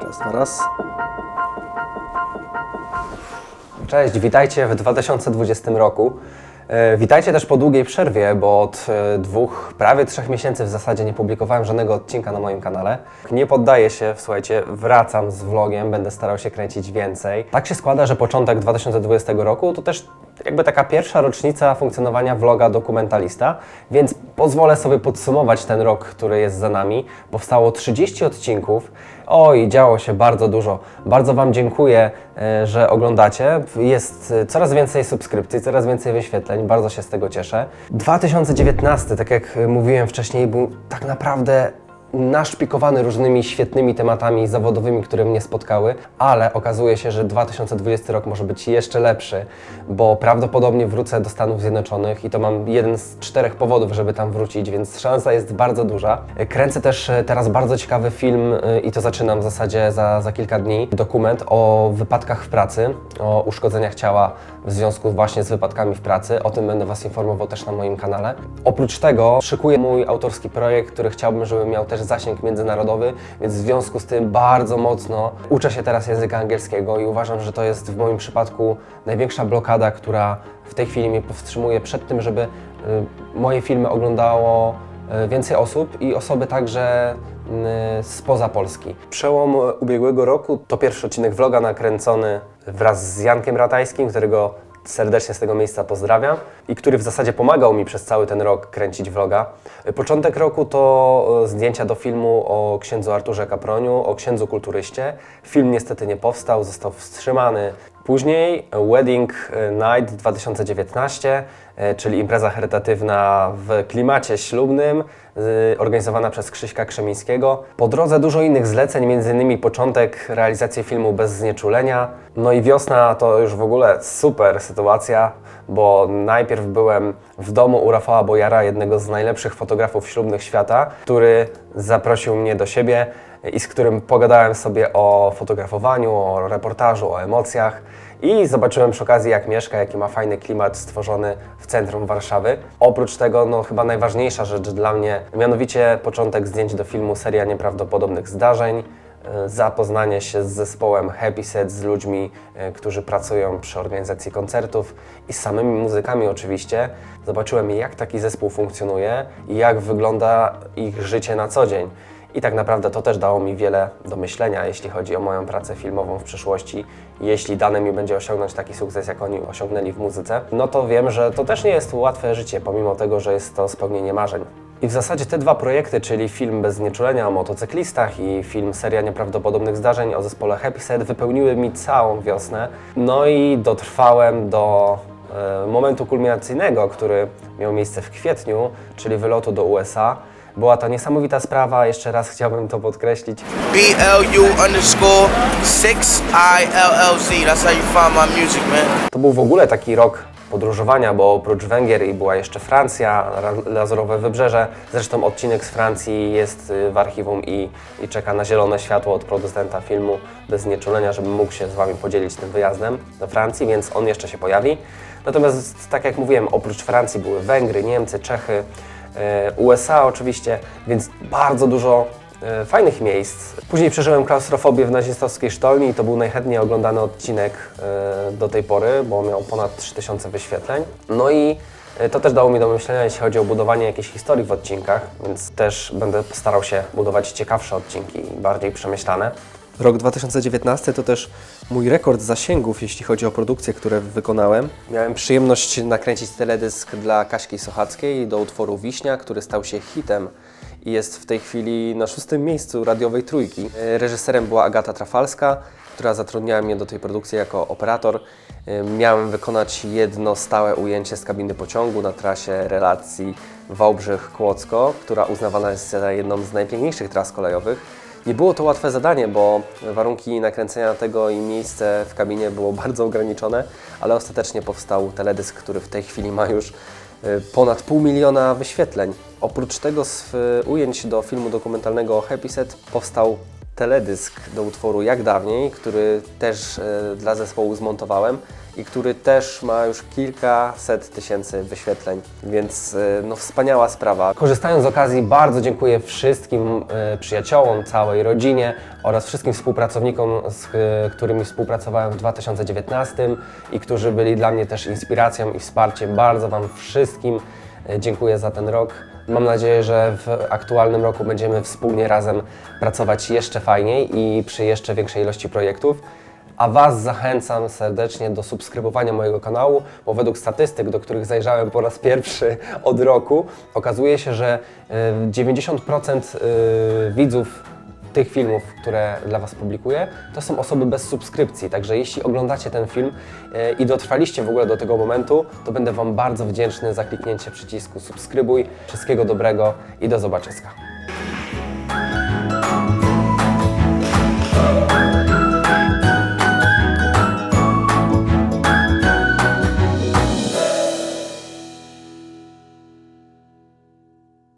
Teraz na raz. Cześć, witajcie w 2020 roku. E, witajcie też po długiej przerwie, bo od e, dwóch, prawie trzech miesięcy w zasadzie nie publikowałem żadnego odcinka na moim kanale. Nie poddaję się, słuchajcie, wracam z vlogiem, będę starał się kręcić więcej. Tak się składa, że początek 2020 roku to też jakby taka pierwsza rocznica funkcjonowania vloga dokumentalista, więc pozwolę sobie podsumować ten rok, który jest za nami. Powstało 30 odcinków. Oj, działo się bardzo dużo. Bardzo Wam dziękuję, e, że oglądacie. Jest e, coraz więcej subskrypcji, coraz więcej wyświetleń. Bardzo się z tego cieszę. 2019, tak jak mówiłem wcześniej, był tak naprawdę naszpikowany różnymi świetnymi tematami zawodowymi, które mnie spotkały, ale okazuje się, że 2020 rok może być jeszcze lepszy, bo prawdopodobnie wrócę do Stanów Zjednoczonych i to mam jeden z czterech powodów, żeby tam wrócić, więc szansa jest bardzo duża. Kręcę też e, teraz bardzo ciekawy film e, i to zaczynam w zasadzie za, za kilka dni. Dokument o wypadkach w pracy, o uszkodzeniach ciała w związku właśnie z wypadkami w pracy. O tym będę Was informował też na moim kanale. Oprócz tego szykuję mój autorski projekt, który chciałbym, żeby miał też zasięg międzynarodowy, więc w związku z tym bardzo mocno uczę się teraz języka angielskiego i uważam, że to jest w moim przypadku największa blokada, która w tej chwili mnie powstrzymuje przed tym, żeby y, moje filmy oglądało y, więcej osób i osoby także y, spoza Polski. Przełom ubiegłego roku to pierwszy odcinek vloga nakręcony wraz z Jankiem Ratajskim, którego serdecznie z tego miejsca pozdrawiam i który w zasadzie pomagał mi przez cały ten rok kręcić vloga. Początek roku to e, zdjęcia do filmu o księdzu Arturze Kaproniu, o księdzu kulturyście. Film niestety nie powstał, został wstrzymany. Później Wedding Night 2019, e, czyli impreza charytatywna w klimacie ślubnym, y, organizowana przez Krzyśka Krzemińskiego. Po drodze dużo innych zleceń, m.in. początek realizacji filmu Bez Znieczulenia. No i wiosna to już w ogóle super sytuacja, bo najpierw byłem w domu u Rafała Bojara, jednego z najlepszych fotografów ślubnych świata, który zaprosił mnie do siebie i z którym pogadałem sobie o fotografowaniu, o reportażu, o emocjach i zobaczyłem przy okazji, jak mieszka, jaki ma fajny klimat stworzony w centrum Warszawy. Oprócz tego, no chyba najważniejsza rzecz dla mnie, mianowicie początek zdjęć do filmu Seria Nieprawdopodobnych Zdarzeń, e, zapoznanie się z zespołem Happy Set, z ludźmi, e, którzy pracują przy organizacji koncertów i z samymi muzykami oczywiście. Zobaczyłem, jak taki zespół funkcjonuje i jak wygląda ich życie na co dzień. I tak naprawdę to też dało mi wiele do myślenia, jeśli chodzi o moją pracę filmową w przyszłości. Jeśli dane mi będzie osiągnąć taki sukces, jak oni osiągnęli w muzyce, no to wiem, że to też nie jest łatwe życie, pomimo tego, że jest to spełnienie marzeń. I w zasadzie te dwa projekty, czyli film Bez Znieczulenia o motocyklistach i film Seria Nieprawdopodobnych Zdarzeń o zespole Happy Set, wypełniły mi całą wiosnę. No i dotrwałem do e, momentu kulminacyjnego, który miał miejsce w kwietniu, czyli wylotu do USA. Była to niesamowita sprawa, jeszcze raz chciałbym to podkreślić. BLU underscore 6ILLZ. That's how you find my music, man. To był w ogóle taki rok podróżowania, bo oprócz Węgier i była jeszcze Francja, Ra- Lazurowe Wybrzeże. Zresztą odcinek z Francji jest y, w archiwum i, i czeka na zielone światło od producenta filmu bez znieczulenia, żebym mógł się z Wami podzielić tym wyjazdem do Francji, więc on jeszcze się pojawi. Natomiast tak jak mówiłem, oprócz Francji były Węgry, Niemcy, Czechy, USA oczywiście, więc bardzo dużo e, fajnych miejsc. Później przeżyłem klaustrofobię w nazistowskiej sztolni i to był najchętniej oglądany odcinek e, do tej pory, bo miał ponad 3000 wyświetleń. No i e, to też dało mi do myślenia, jeśli chodzi o budowanie jakiejś historii w odcinkach, więc też będę starał się budować ciekawsze odcinki, bardziej przemyślane. Rok 2019 to też mój rekord zasięgów, jeśli chodzi o produkcje, które wykonałem. Miałem przyjemność nakręcić teledysk dla Kaśki Sochackiej do utworu Wiśnia, który stał się hitem i jest w tej chwili na szóstym miejscu radiowej trójki. Reżyserem była Agata Trafalska, która zatrudniała mnie do tej produkcji jako operator. Miałem wykonać jedno stałe ujęcie z kabiny pociągu na trasie relacji Wałbrzych-Kłodzko, która uznawana jest za jedną z najpiękniejszych tras kolejowych. Nie było to łatwe zadanie, bo warunki nakręcenia tego i miejsce w kabinie było bardzo ograniczone, ale ostatecznie powstał teledysk, który w tej chwili ma już y, ponad pół miliona wyświetleń. Oprócz tego z ujęć do filmu dokumentalnego Happy Set powstał teledysk do utworu Jak dawniej, który też e, dla zespołu zmontowałem i który też ma już kilkaset tysięcy wyświetleń, więc e, no wspaniała sprawa. Korzystając z okazji bardzo dziękuję wszystkim e, przyjaciołom, całej rodzinie oraz wszystkim współpracownikom, z którymi współpracowałem w 2019 i którzy byli dla mnie też inspiracją i wsparciem. Bardzo Wam wszystkim dziękuję za ten rok. Mam nadzieję, że w aktualnym roku będziemy wspólnie razem pracować jeszcze fajniej i przy jeszcze większej ilości projektów. A Was zachęcam serdecznie do subskrybowania mojego kanału, bo według statystyk, do których zajrzałem po raz pierwszy od roku, okazuje się, że y, 90% y, widzów tych filmów, które dla Was publikuję, to są osoby bez subskrypcji. Także jeśli oglądacie ten film e, i dotrwaliście w ogóle do tego momentu, to będę Wam bardzo wdzięczny za kliknięcie przycisku subskrybuj. Wszystkiego dobrego i do zobaczyska.